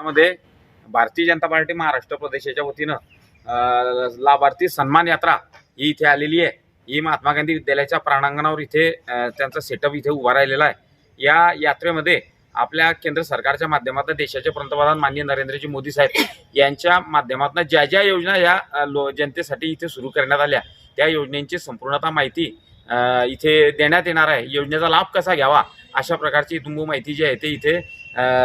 मध्ये भारतीय जनता पार्टी महाराष्ट्र प्रदेशाच्या वतीनं लाभार्थी सन्मान यात्रा ही इथे आलेली आहे. ही महात्मा गांधी विद्यालयाच्या प्राणांगणावर इथे त्यांचा सेटअप इथे उभा राहिलेला आहे. या यात्रेमध्ये आपल्या केंद्र सरकारच्या माध्यमातून देशाचे पंतप्रधान माननीय नरेंद्रजी मोदी साहेब यांच्या माध्यमातून ज्या ज्या योजना या लो जनतेसाठी इथे सुरू करण्यात आल्या त्या योजनेची संपूर्णता माहिती इथे देण्यात येणार आहे. योजनेचा लाभ कसा घ्यावा? अशा प्रकारची तुंबू माहिती जी आहे ते इथे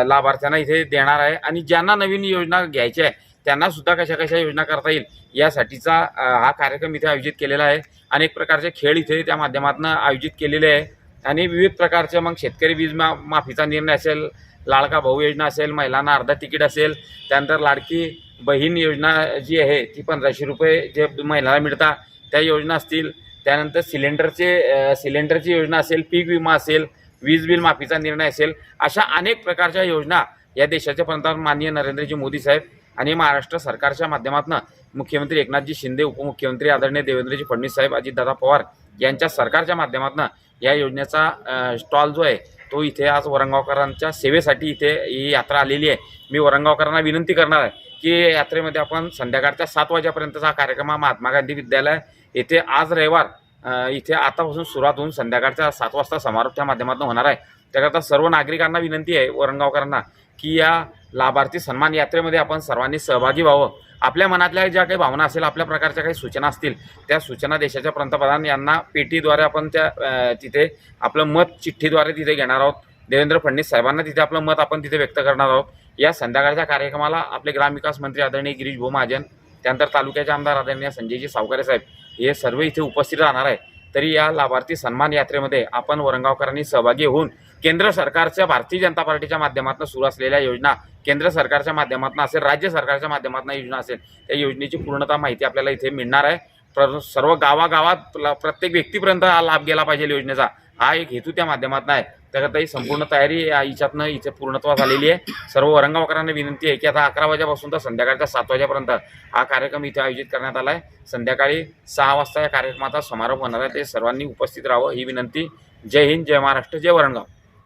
लाभार्थ्यांना इथे देणार आहे. आणि ज्यांना नवीन योजना घ्यायच्या आहे त्यांना सुद्धा कशा कशा योजना करता येईल यासाठीचा हा कार्यक्रम इथे आयोजित केलेला आहे. अनेक प्रकारचे खेळ इथे त्या माध्यमातून आयोजित केलेले आहे. आणि विविध प्रकारचे मग शेतकरी वीज मा माफीचा निर्णय असेल लाडका भाऊ योजना असेल महिलांना अर्धा तिकीट असेल त्यानंतर लाडकी बहीण योजना जी आहे ती पंधराशे रुपये जे महिलांना मिळतात त्या योजना असतील. त्यानंतर सिलेंडरचे सिलेंडरची योजना असेल पीक विमा असेल वीज बिल माफीचा निर्णय असेल अशा अनेक प्रकारच्या योजना या देशाचे पंतप्रधान माननीय नरेंद्रजी मोदी साहेब आणि महाराष्ट्र सरकारच्या माध्यमातून मुख्यमंत्री एकनाथजी शिंदे उपमुख्यमंत्री आदरणीय देवेंद्रजी फडणवीस साहेब अजितदादा पवार यांच्या सरकारच्या माध्यमातून या योजनेचा स्टॉल जो आहे तो इथे आज वरंगावकरांच्या सेवेसाठी इथे ही यात्रा आलेली आहे. मी वरंगावकरांना विनंती करणार आहे की यात्रेमध्ये आपण संध्याकाळच्या सात वाजेपर्यंतचा हा कार्यक्रम हा महात्मा गांधी विद्यालय येथे आज रविवार इथे आतापासून सुरुवात होऊन संध्याकाळच्या सात वाजता समारोपच्या माध्यमातून होणार आहे. त्याकरता सर्व नागरिकांना विनंती आहे वरंगावकरांना की या लाभार्थी सन्मान यात्रेमध्ये आपण सर्वांनी सहभागी व्हावं. आपल्या मनातल्या ज्या काही भावना असेल आपल्या प्रकारच्या काही सूचना असतील त्या सूचना देशाच्या पंतप्रधान यांना पेटीद्वारे आपण त्या तिथे आपलं मत चिठ्ठीद्वारे तिथे घेणार आहोत. देवेंद्र फडणवीस साहेबांना तिथे आपलं मत आपण तिथे व्यक्त करणार आहोत. या संध्याकाळच्या कार्यक्रमाला आपले ग्रामविकास मंत्री आदरणीय गिरीश भो महाजन त्यानंतर तालुक्याचे आमदार आदरणीय संजयजी सावकारे साहेब हे सर्व इथे उपस्थित राहणार आहे. तरी या लाभार्थी सन्मान यात्रेमध्ये आपण वरंगावकरांनी सहभागी होऊन केंद्र सरकारच्या भारतीय जनता पार्टीच्या माध्यमातून सुरू असलेल्या योजना केंद्र सरकारच्या माध्यमातून असेल राज्य सरकारच्या माध्यमातून योजना असेल त्या योजनेची पूर्णतः माहिती आपल्याला इथे मिळणार आहे. प्र- सर्व गावागावात प्रत्येक व्यक्तीपर्यंत हा लाभ गेला पाहिजे योजनेचा. हा एक हेतू त्या माध्यमातून आहे. त्याकरता ही संपूर्ण तयारी या हिच्यातनं इथे पूर्णत्वास आलेली आहे. सर्व वरंगावकरांना विनंती आहे की आता अकरा वाजेपासून तर संध्याकाळच्या सात वाजेपर्यंत हा कार्यक्रम इथे आयोजित करण्यात आला आहे संध्याकाळी सहा वाजता या कार्यक्रमाचा समारोप होणार आहे. ते सर्वांनी उपस्थित राहावं ही विनंती. जय हिंद जय महाराष्ट्र जय वरणगाव